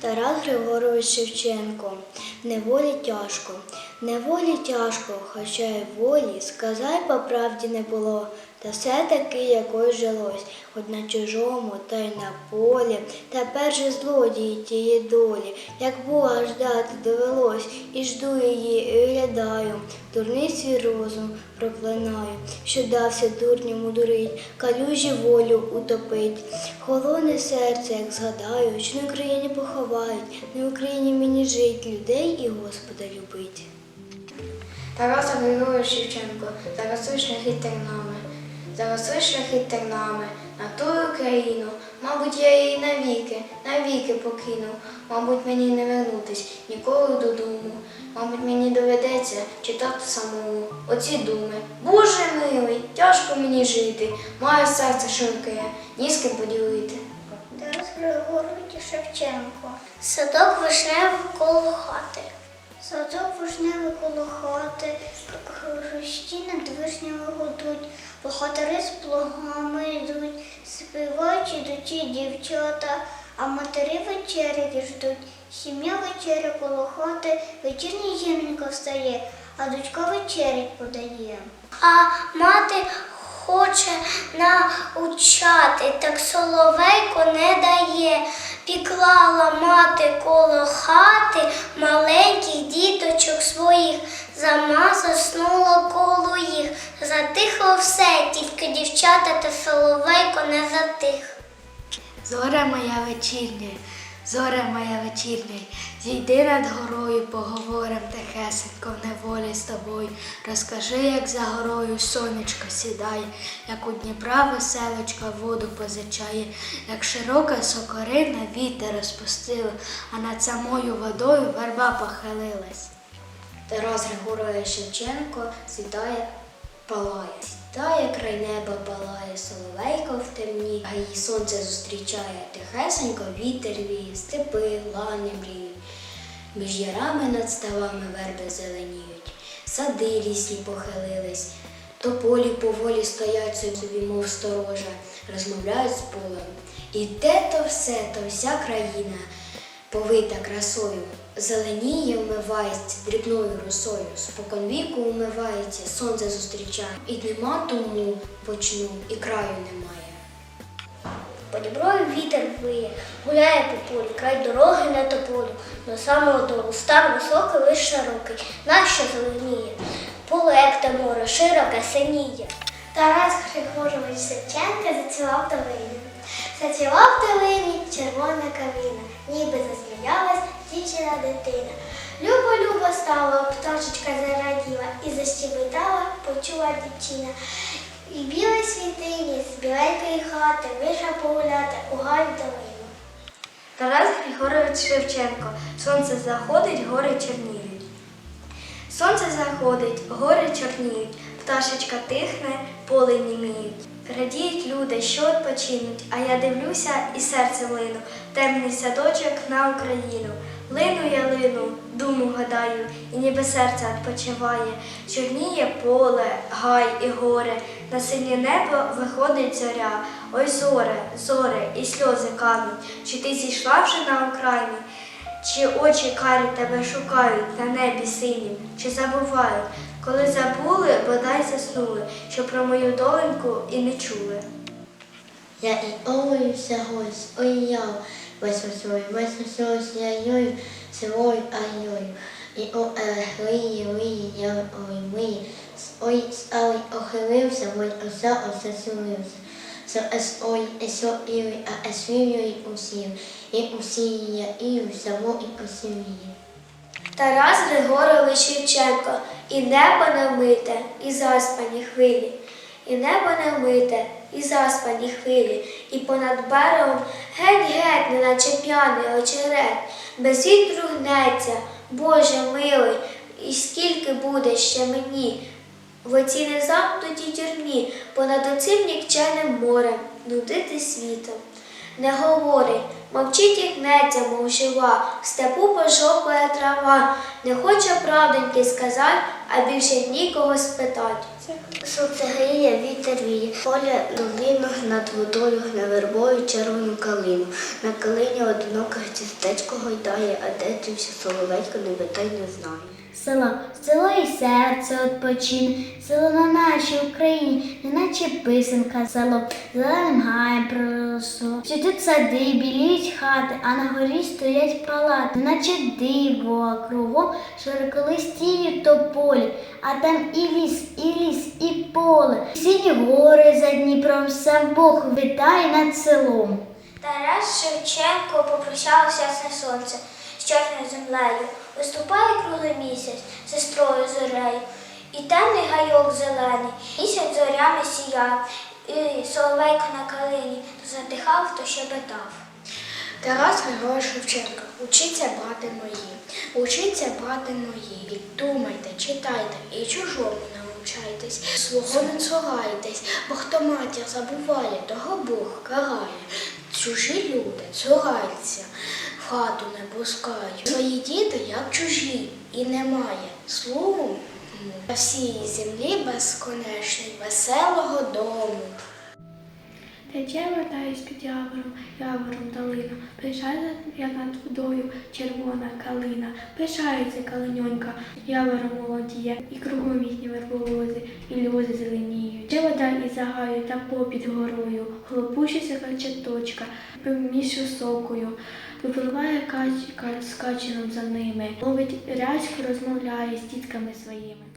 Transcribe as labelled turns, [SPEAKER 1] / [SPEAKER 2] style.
[SPEAKER 1] Тарас Григорович Шевченко. Неволі тяжко, неволі тяжко, хоча й волі, сказай по правді не було. Та все-таки якось жилось, хоч на чужому, та й на полі. Тепер же злодії тієї долі, як Бога ждати довелось, і жду її, і глядаю, дурний свій розум проклинаю, що дався дурньому дурить, калюжі волю утопить. Холоне серце, як згадаю, що на Україні поховають, на Україні мені жить, людей і Господа любить.
[SPEAKER 2] Тарас Григорович Шевченко, заросли шляхи тернами, заросли шляхи тернами, на ту Україну, мабуть, я її навіки, навіки покину, мабуть, мені не вернутись ніколи додому, мабуть, мені доведеться читати самому оці думи. Боже милий, тяжко мені жити, маю серце ширке, ні з ким поділити.
[SPEAKER 1] Тарас Григорович Шевченко. Садок вишневий коло хати. Садок вишневий коло хати, хрущі над вишнями гудуть, богатири з плугами йдуть, співають ідучі дівчата, а матері вечері ждуть. Сім'я вечеря коло хати, вечірня жінка встає, а дочка вечерять подає. А мати хоче научати, так соловейко не дає. Піклала мати коло хати маленьких діточок своїх, сама заснула коло їх. Затихло все, тільки дівчата та соловейко не затих.
[SPEAKER 3] Зоря моя вечірня, зоря моя вечірня, зійди над горою, поговорим тихесенько в неволі з тобою. Розкажи, як за горою сонечко сідає, як у Дніпра веселочка воду позичає, як широка сокорина вітер розпустила, а над самою водою верба похилилась.
[SPEAKER 2] Тарас Григорович Шевченко світає, палає. Сідає край неба палає, соловейко в темні, а її сонце зустрічає тихесенько, вітер віє, степи, лани мріють. Між ярами над ставами верби зеленіють, сади лісні похилились, тополі поволі стоять собі, мов сторожа, розмовляють з полем. І те то все, то вся країна повита красою, зеленіє, вмивається дрібною росою, споконвіку умивається, сонце зустрічає, і нема тому почну, і краю немає.
[SPEAKER 1] По вітер виє, гуляє по полі, край дороги на тополю, до самого долу стар високий, лиш широкий, нащо зеленіє, поле, як те море, широке синіє. Тарас Григорович Шевченка зацілав долину. Зацілав долині червона калина, ніби засміялась дівчина дитина. Любо-любо стало, пташечка зараділа і защебетала, почула дівчина. І білий світині з біленької хати вийшов погуляти у гай долину.
[SPEAKER 3] Тарас Григорович Шевченко. Сонце заходить, гори чорніють. Сонце заходить, гори чорніють, пташечка тихне, поле німіють. Радіють люди, що відпочинуть, а я дивлюся і серце лину, темний садочок на Україну. Лину думу гадаю, і ніби серце відпочиває. Чорніє поле, гай і горе, на синє небо виходить зоря. Ой, зоре, зоре, і сльози кануть, чи ти зійшла вже на окраїні? Чи очі карі тебе шукають на небі синім, чи забувають, коли забули, бодай заснули, що про мою доленьку і не чули.
[SPEAKER 4] Я і овоюся гось, ой яв, висосою, висосюсь я йою, сивою айою. І о е, лиї, лиї, я ой миї, ой ой охилився, мой оса осесулився. Со ес ой, есо іві, а ес вів'ю і усів, і усіє ію, само і осівіє.
[SPEAKER 1] Тарас Григорович Шевченко, і небо не мите, і заспані хвилі, і небо не мите, і заспані хвилі, і понад берегом геть-геть, неначе п'яний очерет, без вітру гнеться, Боже милий, і скільки буде ще мені, в оці незамкнутій тюрмі, понад оцим нікченим морем, нудити світом. не говорить, мовчить і гнеться, мов жива, в степу пожовкає трава, не хоче правденьки сказати, а більше нікого спитать.
[SPEAKER 5] Сонце гріє, вітер віє, поля долинах над водою гне вербою червону калину. На калині одиноке тістечко гойдає, а де дівся соловейко не витай, не знаю.
[SPEAKER 6] Село, село і серце відпочине, село на нашій Україні, неначе писанка село, зеленим гаєм проросло. Цвітуть сади, біліють хати, а на горі стоять палати, наче диво, а кругом широколистіють тополі, а там і ліс, і ліс, і поле. Сіні гори за Дніпром, сам Бог вітає над селом.
[SPEAKER 1] Тарас Шевченко попрощався ясне сонце з чорною землею. Виступає круглий місяць сестрою зорею. І темний гайок зелений, місяць зорями сіяв, і соловейко на калині то затихав, то щебетав.
[SPEAKER 2] Тарас Григорович Шевченко, учіться, брати мої, учіться, брати мої, думайте, читайте і чужому навчайтесь, свого не цурайтесь, бо хто матір забуває, того Бог карає. Чужі люди цураються, в хату не пускають. Свої діти, як чужі, і немає слугу на всій землі безконечний, веселого дому.
[SPEAKER 7] Тече вертаюсь під явором, явором долина, Пишається, як над водою червона калина, Пишається калиньонька, явором молодіє, і кругом їхні верболози, і льози зеленіють. Ще вода і загаю, та попід горою, хлопущиться качаточка, між сокою, випливає качка з качаном за ними, ловить рязьку, розмовляє з дітками своїми.